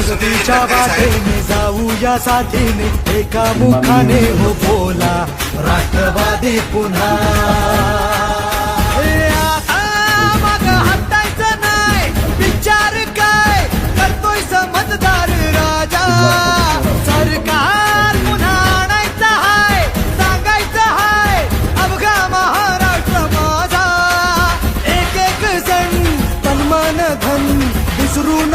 प्रगतीच्या वाटेने जाऊया साथीने. एका मुखाने हो बोला राष्ट्रवादी पुन्हा. ए, हटायचं नाही. विचार काय? करतोय समजदार राजा. सरकार पुन्हा आणायचं हाय सांगायचं हाय. अवघा महाराष्ट्र माझा. एक एक जण तन्मन धन विसरून